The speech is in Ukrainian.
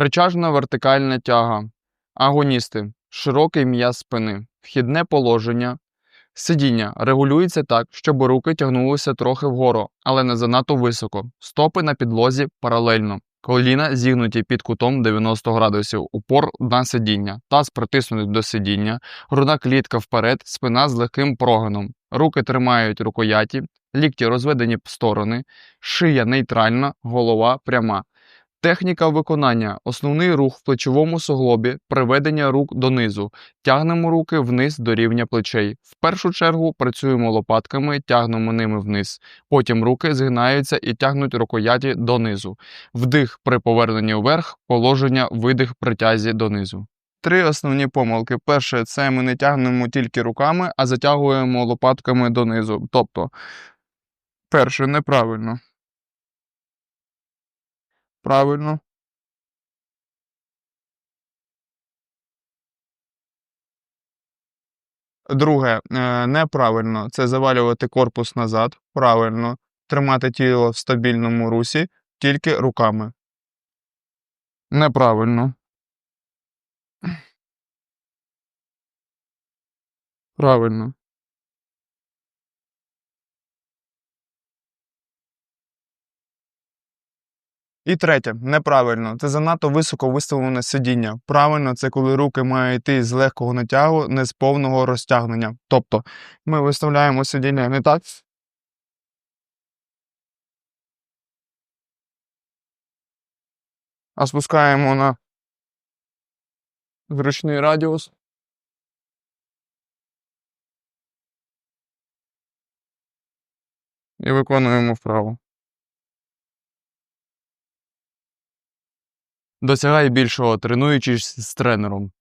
Речажна вертикальна тяга. Агоністи. Широкий м'яз спини. Вхідне положення. Сидіння регулюється так, щоб руки тягнулися трохи вгору, але не занадто високо. Стопи на підлозі паралельно. Коліна зігнуті під кутом 90 градусів, упор на сидіння, таз притиснутий до сидіння, грудна клітка вперед, спина з легким прогином. Руки тримають рукояті, лікті розведені в сторони, шия нейтральна, голова пряма. Техніка виконання. Основний рух в плечовому суглобі, приведення рук донизу. Тягнемо руки вниз до рівня плечей. В першу чергу працюємо лопатками, тягнемо ними вниз. Потім руки згинаються і тягнуть рукояті донизу. Вдих при поверненні вверх, положення видих при тязі донизу. Три основні помилки. Перше, це ми не тягнемо тільки руками, а затягуємо лопатками донизу. Тобто, перше, неправильно. Правильно. Друге, е, неправильно. Це завалювати корпус назад. Правильно. Тримати тіло в стабільному русі тільки руками. Неправильно. Правильно. І третє, неправильно. Це занадто високо виставлене сидіння. Правильно, це коли руки мають йти з легкого натягу, не з повного розтягнення. Тобто ми виставляємо сидіння не так. А спускаємо на зручний радіус. І виконуємо вправо. Досягай більшого, тренуючись з тренером.